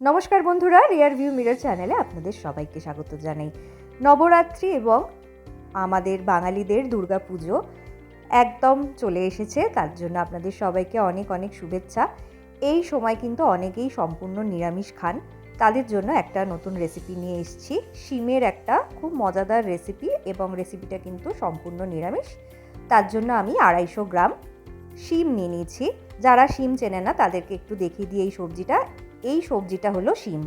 নমস্কার বন্ধুরা rear view mirror চ্যানেলে আপনাদের সবাইকে স্বাগত জানাই। নবরাত্রি এবং আমাদের বাঙালিদের দুর্গাপুজো একদম চলে এসেছে, তার জন্য আপনাদের সবাইকে অনেক অনেক শুভেচ্ছা। এই সময় কিন্তু অনেকেই সম্পূর্ণ নিরামিষ খান। তাদের জন্য একটা নতুন রেসিপি নিয়ে এসেছি। শিমের একটা খুব মজাদার রেসিপি এবং রেসিপিটা কিন্তু সম্পূর্ণ নিরামিষ। তার জন্য আমি আড়াইশো গ্রাম শিম নিয়ে নিয়েছি। যারা শিম চেনে না, তাদেরকে একটু দেখিয়ে দিয়ে এই সবজিটা। এই সবজিটা হলো শিম।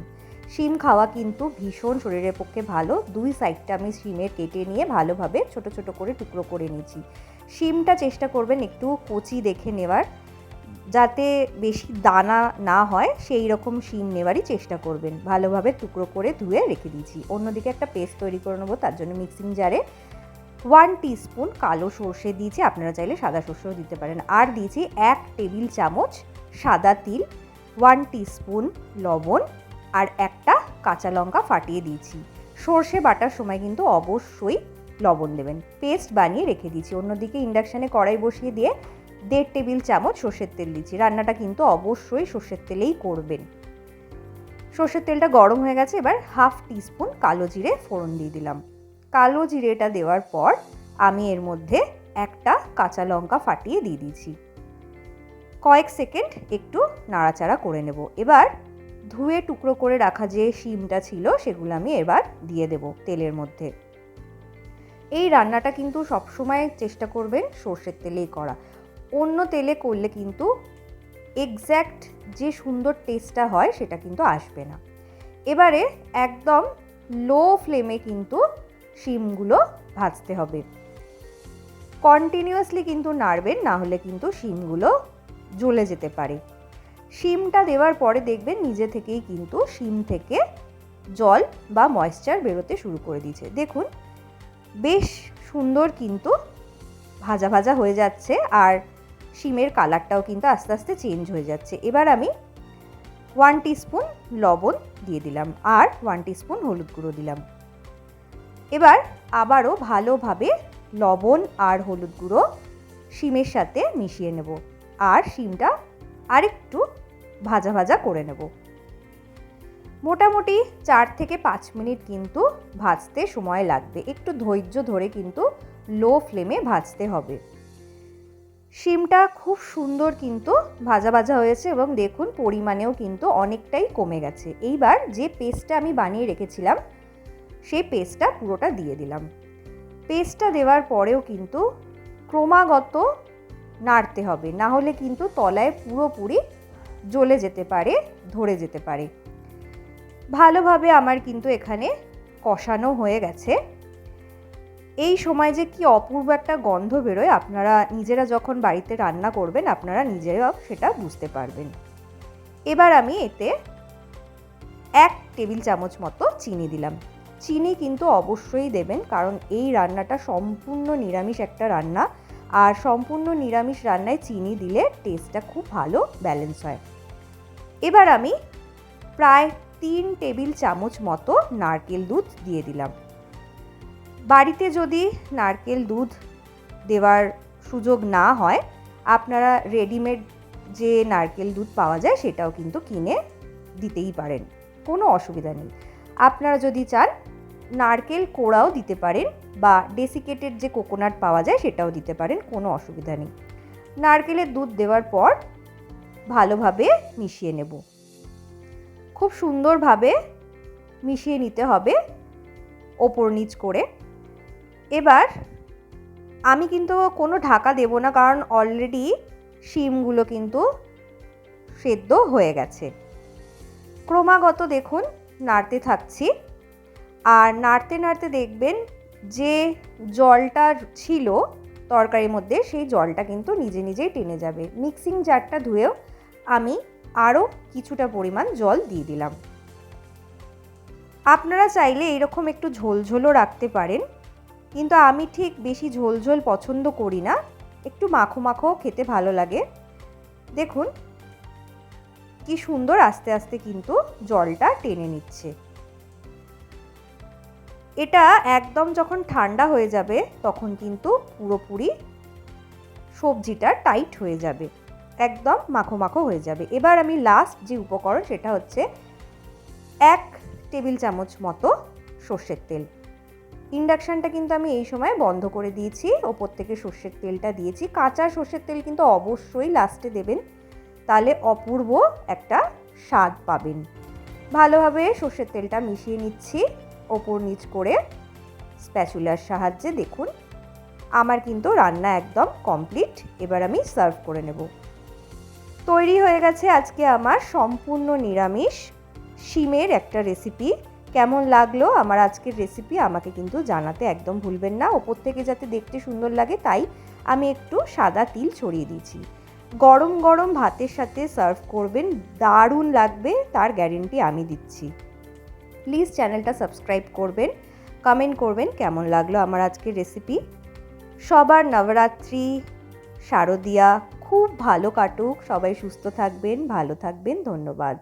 শিম খাওয়া কিন্তু ভীষণ শরীরের পক্ষে ভালো। দুই সাইডটা আমি শিমের কেটে নিয়ে ভালোভাবে ছোট ছোট করে টুকরো করে নিয়েছি। শিমটা চেষ্টা করবেন একটু কচি দেখে নেওয়ার। যাতে বেশি দানা না হয়, সেই রকম শিম নেওয়ারই চেষ্টা করবেন। ভালোভাবে টুকরো করে ধুয়ে রেখে দিয়েছি। অন্যদিকে একটা পেস্ট তৈরি করে নেব, তার জন্য মিক্সিং জারে ওয়ান টিস্পুন কালো সর্ষে দিয়েছি। আপনারা চাইলে সাদা সর্ষেও দিতে পারেন। আর দিয়েছি এক টেবিল চামচ সাদা তিল। ওয়ান টিস্পুন লবণ আর একটা কাঁচা লঙ্কা ফাটিয়ে দিয়েছি। সর্ষে বাটার সময় কিন্তু অবশ্যই লবণ দেবেন। পেস্ট বানিয়ে রেখে দিয়েছি। অন্যদিকে ইন্ডাকশানে কড়াই বসিয়ে দিয়ে দেড় টেবিল চামচ সর্ষের তেল দিচ্ছি রান্নাটা কিন্তু অবশ্যই সর্ষের তেলেই করবেন। সর্ষের তেলটা গরম হয়ে গেছে, এবার হাফ টিস্পুন কালো জিরে ফোড়ন দিয়ে দিলাম। কালো জিরেটা দেওয়ার পর আমি এর মধ্যে একটা কাঁচা লঙ্কা ফাটিয়ে দিয়ে দিয়েছি। কয়েক সেকেন্ড একটু নাড়াচাড়া করে নেব। এবার ধুয়ে টুকরো করে রাখা যে শিমটা ছিল, সেগুলো আমি এবার দিয়ে দেব তেলের মধ্যে। এই রান্নাটা কিন্তু সবসময় চেষ্টা করবেন সর্ষের তেলেই করা। অন্য তেলে করলে কিন্তু এক্স্যাক্ট যে সুন্দর টেস্টটা হয়, সেটা কিন্তু আসবে না। এবারে একদম লো ফ্লেমে কিন্তু শিমগুলো ভাজতে হবে। কন্টিনিউয়াসলি কিন্তু নাড়বেন, না হলে কিন্তু শিমগুলো জ্বলে যেতে পারে। শিমটা দেওয়ার পরে দেখবেন নিজে থেকেই কিন্তু শিম থেকে জল বা ময়েশ্চার বেরোতে শুরু করে দিয়েছে। দেখুন, বেশ সুন্দর কিন্তু ভাজা ভাজা হয়ে যাচ্ছে আর শিমের কালারটাও কিন্তু আস্তে আস্তে চেঞ্জ হয়ে যাচ্ছে। এবার আমি ওয়ান টিস্পুন লবণ দিয়ে দিলাম আর ওয়ান টিস্পুন হলুদ গুঁড়ো দিলাম। এবার আবারও ভালোভাবে লবণ আর হলুদ গুঁড়ো শিমের সাথে মিশিয়ে নেব। আর শিমটা আরেকটু ভাজা ভাজা করে নেব। মোটামুটি চার থেকে পাঁচ মিনিট কিন্তু ভাজতে সময় লাগবে। একটু ধৈর্য ধরে কিন্তু লো ফ্লেমে ভাজতে হবে। শিমটা খুব সুন্দর কিন্তু ভাজা ভাজা হয়েছে এবং দেখুন পরিমাণেও কিন্তু অনেকটাই কমে গেছে। এইবার যে পেস্টটা আমি বানিয়ে রেখেছিলাম, সেই পেস্টটা পুরোটা দিয়ে দিলাম। পেস্টটা দেওয়ার পরেও কিন্তু ক্রমাগত নাড়তে হবে। না হলে কিন্তু তলায় পুরোপুরি জ্বলে যেতে পারে, ধরে যেতে পারে। ভালোভাবে আমার কিন্তু এখানে কষানো হয়ে গেছে। এই সময় যে কি অপূর্ব একটা গন্ধ বেরোয়, আপনারা নিজেরা যখন বাড়িতে রান্না করবেন, আপনারা নিজেরাও সেটা বুঝতে পারবেন। এবার আমি এতে এক টেবিল চামচ মতো চিনি দিলাম। চিনি কিন্তু অবশ্যই দেবেন, কারণ এই রান্নাটা সম্পূর্ণ নিরামিষ একটা রান্না। আর সম্পূর্ণ নিরামিষ রান্নায় চিনি দিলে টেস্টটা খুব ভালো ব্যালেন্স হয়। এবার আমি প্রায় তিন টেবিল চামচ মতো নারকেল দুধ দিয়ে দিলাম। বাড়িতে যদি নারকেল দুধ দেওয়ার সুযোগ না হয়, আপনারা রেডিমেড যে নারকেল দুধ পাওয়া যায়, সেটাও কিন্তু কিনে দিতেই পারেন। কোনো অসুবিধা নেই। আপনারা যদি চান, নারকেল কোড়াও দিতে পারেন। বা ডেসিকেটেড যে কোকোনাট পাওয়া যায় সেটাও দিতে পারেন, কোনো অসুবিধা নেই। নারকেলের দুধ দেওয়ার পর ভালোভাবে মিশিয়ে নেব। খুব সুন্দরভাবে মিশিয়ে নিতে হবে ওপর নিচ করে। এবার আমি কিন্তু কোনো ঢাকা দেব না, কারণ অলরেডি শিমগুলো কিন্তু সেদ্ধ হয়ে গেছে। ক্রমাগত দেখুন, নাড়তে থাকছি। আর নাড়তে নাড়তে দেখবেন যে জলটা ছিল তরকারির মধ্যে, সেই জলটা কিন্তু নিজে নিজেই টেনে যাবে। মিক্সিং জারটা ধুয়েও আমি আরও কিছুটা পরিমাণ জল দিয়ে দিলাম। আপনারা চাইলে এরকম একটু ঝোলঝোলও রাখতে পারেন, কিন্তু আমি ঠিক বেশি ঝোলঝোল পছন্দ করি না। একটু মাখো মাখো খেতে ভালো লাগে। দেখুন, কি সুন্দর আস্তে আস্তে কিন্তু জলটা টেনে নিচ্ছে। এটা একদম যখন ঠান্ডা হয়ে যাবে, তখন কিন্তু পুরোপুরি সবজিটা টাইট হয়ে যাবে। একদম মাখো মাখো হয়ে যাবে। এবার আমি লাস্ট যে উপকরণ, সেটা হচ্ছে এক টেবিল চামচ মতো সর্ষের তেল। ইন্ডাকশানটা কিন্তু আমি এই সময় বন্ধ করে দিয়েছি। ওপর থেকে সর্ষের তেলটা দিয়েছি। কাঁচা সর্ষের তেল কিন্তু অবশ্যই লাস্টে দেবেন। তাহলে অপূর্ব একটা স্বাদ পাবেন। ভালোভাবে সর্ষের তেলটা মিশিয়ে নিচ্ছি। ওপর নিচ করে স্প্যাচুলার সাহায্যে দেখুন। আমার কিন্তু রান্না একদম কমপ্লিট। এবার আমি সার্ভ করে নেব। তৈরি হয়ে গেছে আজকে আমার সম্পূর্ণ নিরামিষ শিমের একটা রেসিপি। কেমন লাগল আমার আজকের রেসিপি আমাকে কিন্তু জানাতে একদম ভুলবেন না। ওপর থেকে যাতে দেখতে সুন্দর লাগে তাই আমি একটু সাদা তিল ছড়িয়ে দিয়েছি। গরম গরম ভাতের সাথে সার্ভ করবেন। দারুণ লাগবে, তার গ্যারেন্টি আমি দিচ্ছি। প্লিজ চ্যানেলটা সাবস্ক্রাইব করবেন কমেন্ট করবেন কেমন লাগল আমার আজকের রেসিপি সবার নবরাত্রি, শারদিয়া, খুব ভালো কাটুক, সবাই সুস্থ থাকবেন, ভালো থাকবেন, ধন্যবাদ।